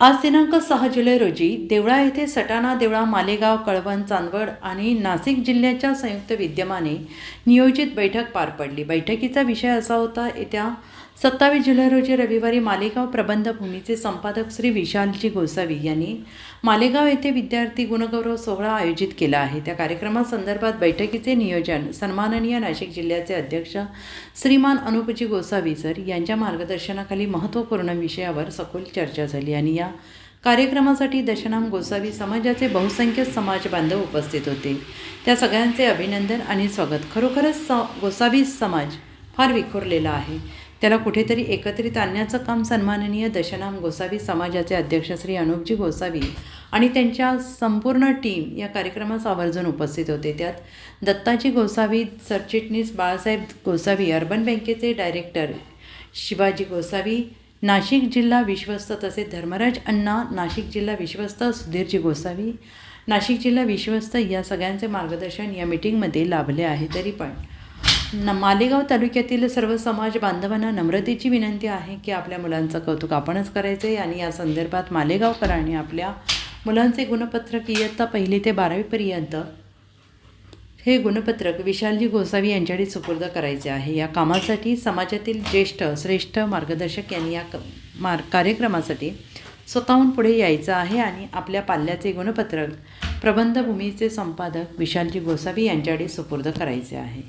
आज दिनांक सहा जुलै रोजी देवळा येथे सटाणा देवळा मालेगाव कळवण चांदवड आणि नाशिक जिल्ह्याच्या संयुक्त विद्यमाने नियोजित बैठक पार पडली. बैठकीचा विषय असा होता येत्या सत्तावीस जुलै रोजी रविवारी मालेगाव प्रबंधभूमीचे संपादक श्री विशालजी गोसावी यांनी मालेगाव येथे विद्यार्थी गुणगौरव सोहळा आयोजित केला आहे. त्या कार्यक्रमासंदर्भात बैठकीचे नियोजन सन्माननीय नाशिक जिल्ह्याचे अध्यक्ष श्रीमान अनुपजी गोसावी सर यांच्या मार्गदर्शनाखाली महत्त्वपूर्ण विषयावर सखोल चर्चा झाली आणि या कार्यक्रमासाठी दशनाम गोसावी समाजाचे बहुसंख्य समाज बांधव उपस्थित होते. त्या सगळ्यांचे अभिनंदन आणि स्वागत. खरोखरच स गोसावी समाज फार विखुरलेला आहे. त्याला कुठेतरी एकत्रित आणण्याचं काम सन्माननीय दशनाम गोसावी समाजाचे अध्यक्ष श्री अनुपजी गोसावी आणि त्यांच्या संपूर्ण टीम या कार्यक्रमास आवर्जून उपस्थित होते. त्यात दत्ताजी गोसावी सरचिटणीस बाळासाहेब गोसावी अर्बन बँकेचे डायरेक्टर शिवाजी गोसावी नाशिक जिल्हा विश्वस्त तसे धर्मराज अण्णा नाशिक जिल्हा विश्वस्त सुधीरजी गोसावी नाशिक जिल्हा विश्वस्त या सगळ्यांचे मार्गदर्शन या मिटिंगमध्ये लाभले आहे तरी पण. न मालेगाव तालुक्यातील सर्व समाज बांधवांना नम्रतेची विनंती आहे की आपल्या मुलांचं कौतुक आपणच करायचं आहे आणि या संदर्भात मालेगावकरांनी आपल्या मुलांचे गुणपत्रक इयत्ता पहिली ते बारावीपर्यंत हे गुणपत्रक विशालजी गोसावी यांच्याकडे सुपूर्द करायचे आहे. या कामासाठी समाजातील ज्येष्ठ श्रेष्ठ मार्गदर्शक यांनी या क मार कार्यक्रमासाठी स्वतःहून पुढे यायचं आहे आणि आपल्या पाल्याचे गुणपत्रक प्रबंधभूमीचे संपादक विशालजी गोसावी यांच्याकडे सुपूर्द करायचे आहे.